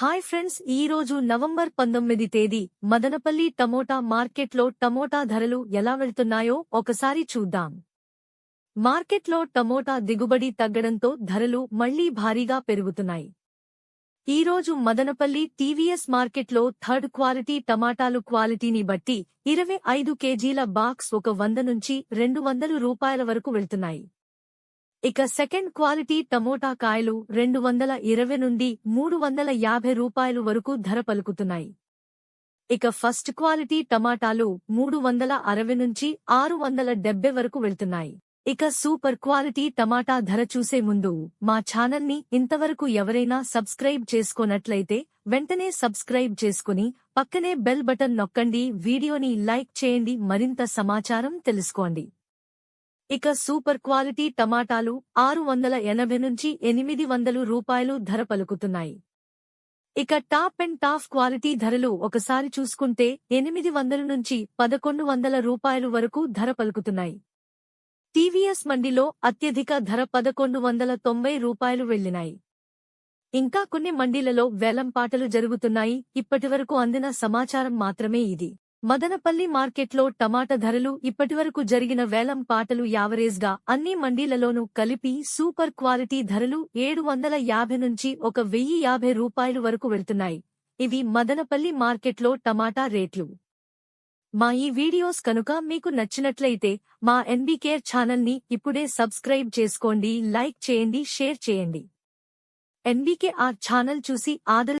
Hi friends ఈ రోజు November పంతొమ్మిది తేదీ మదనపల్లి టమోటా మార్కెట్లో టమోటా ధరలు ఎలా వెళ్తున్నాయో ఒకసారి చూద్దాం. మార్కెట్లో టమోటా దిగుబడి తగ్గడంతో ధరలు మళ్ళీ భారీగా పెరుగుతున్నాయి. ఈ రోజు మదనపల్లి టీవీఎస్ మార్కెట్లో థర్డ్ క్వాలిటీ టమాటాలు క్వాలిటీని బట్టి ఇరవై ఐదు కేజీల బాక్స్ ఒక వంద నుంచి రెండు వందలు రూపాయల వరకు వెళ్తున్నాయి. ఇక సెకండ్ క్వాలిటీ టమోటా కాయలు రెండు వందల ఇరవై నుండి మూడు వందల యాభై రూపాయలు వరకు ధర పలుకుతున్నాయి. ఇక ఫస్ట్ క్వాలిటీ టమాటాలు మూడు వందల అరవై నుంచి ఆరు వందల డెబ్బై వరకు వెళ్తున్నాయి. ఇక సూపర్ క్వాలిటీ టమాటా ధర చూసే ముందు మా ఛానల్ని ఇంతవరకు ఎవరైనా సబ్స్క్రైబ్ చేసుకోనట్లయితే వెంటనే సబ్స్క్రైబ్ చేసుకుని పక్కనే బెల్ బటన్ నొక్కండి వీడియోని లైక్ చేయండి మరింత సమాచారం తెలుసుకోండి. ఇక సూపర్ క్వాలిటీ టమాటాలు ఆరు వందల ఎనభై నుంచి ఎనిమిది వందలు రూపాయలు ధర పలుకుతున్నాయి. ఇక టాప్ అండ్ టాప్ క్వాలిటీ ధరలు ఒకసారి చూసుకుంటే ఎనిమిది వందల నుంచి పదకొండు వందల రూపాయలు వరకు ధర పలుకుతున్నాయి. టీవీఎస్ మండిలో అత్యధిక ధర పదకొండు వందల తొంభై రూపాయలు వెళ్ళినాయి ఇంకా కొన్ని మండీలలో వేలంపాటలు జరుగుతున్నాయి. ఇప్పటివరకు అందిన సమాచారం మాత్రమే ఇది. మదనపల్లి మార్కెట్లో టమాటా ధరలు ఇప్పటివరకు జరిగిన వేలం పాటలు యావరేజ్గా అన్ని మండీలలోనూ కలిపి సూపర్ క్వాలిటీ ధరలు ఏడు వందల యాభై నుంచి ఒక వెయ్యి యాభై రూపాయలు వరకు వెళ్తున్నాయి. ఇవి మదనపల్లి మార్కెట్లో టమాటా రేట్లు. మా ఈ వీడియోస్ కనుక మీకు నచ్చినట్లయితే మా ఎన్బీకేర్ ఛానల్ని ఇప్పుడే సబ్స్క్రైబ్ చేసుకోండి లైక్ చేయండి షేర్ చేయండి. ఎన్బీకేఆర్ ఛానల్ చూసి ఆదరి